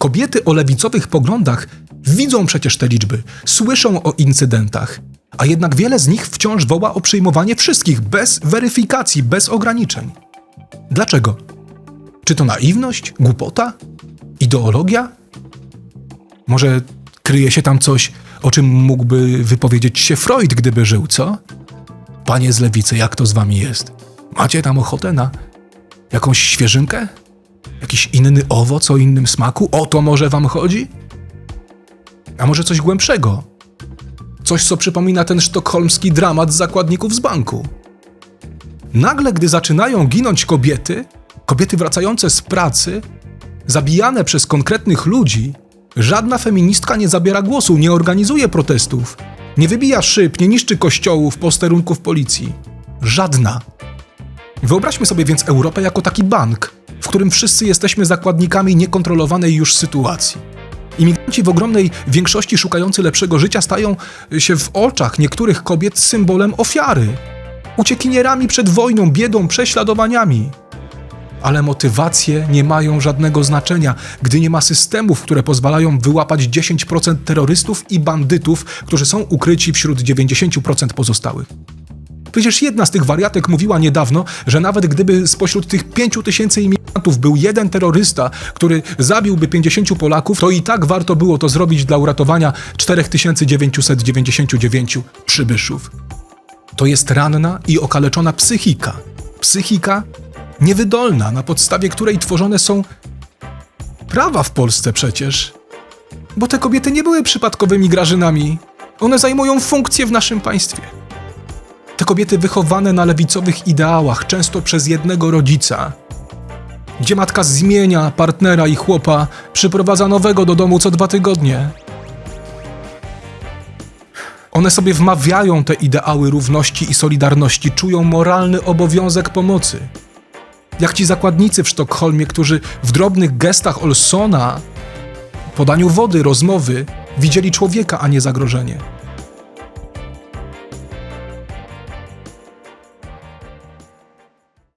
Kobiety o lewicowych poglądach widzą przecież te liczby, słyszą o incydentach, a jednak wiele z nich wciąż woła o przyjmowanie wszystkich bez weryfikacji, bez ograniczeń. Dlaczego? Czy to naiwność, głupota, ideologia? Może kryje się tam coś, o czym mógłby wypowiedzieć się Freud, gdyby żył, co? Panie z lewicy, jak to z wami jest? Macie tam ochotę na jakąś świeżynkę? Jakiś inny owoc o innym smaku? O to może wam chodzi? A może coś głębszego? Coś, co przypomina ten sztokholmski dramat zakładników z banku. Nagle, gdy zaczynają ginąć kobiety, kobiety wracające z pracy, zabijane przez konkretnych ludzi, żadna feministka nie zabiera głosu, nie organizuje protestów, nie wybija szyb, nie niszczy kościołów, posterunków policji. Żadna. Wyobraźmy sobie więc Europę jako taki bank, w którym wszyscy jesteśmy zakładnikami niekontrolowanej już sytuacji. Imigranci w ogromnej większości szukający lepszego życia stają się w oczach niektórych kobiet symbolem ofiary, uciekinierami przed wojną, biedą, prześladowaniami. Ale motywacje nie mają żadnego znaczenia, gdy nie ma systemów, które pozwalają wyłapać 10% terrorystów i bandytów, którzy są ukryci wśród 90% pozostałych. Przecież jedna z tych wariatek mówiła niedawno, że nawet gdyby spośród tych 5 tysięcy imigrantów był jeden terrorysta, który zabiłby 50 Polaków, to i tak warto było to zrobić dla uratowania 4999 przybyszów. To jest ranna i okaleczona psychika. Psychika niewydolna, na podstawie której tworzone są prawa w Polsce przecież. Bo te kobiety nie były przypadkowymi grażynami. One zajmują funkcje w naszym państwie. Te kobiety wychowane na lewicowych ideałach, często przez jednego rodzica, gdzie matka zmienia partnera i chłopa, przyprowadza nowego do domu co dwa tygodnie. One sobie wmawiają te ideały równości i solidarności, czują moralny obowiązek pomocy. Jak ci zakładnicy w Sztokholmie, którzy w drobnych gestach Olsona, podaniu wody, rozmowy, widzieli człowieka, a nie zagrożenie.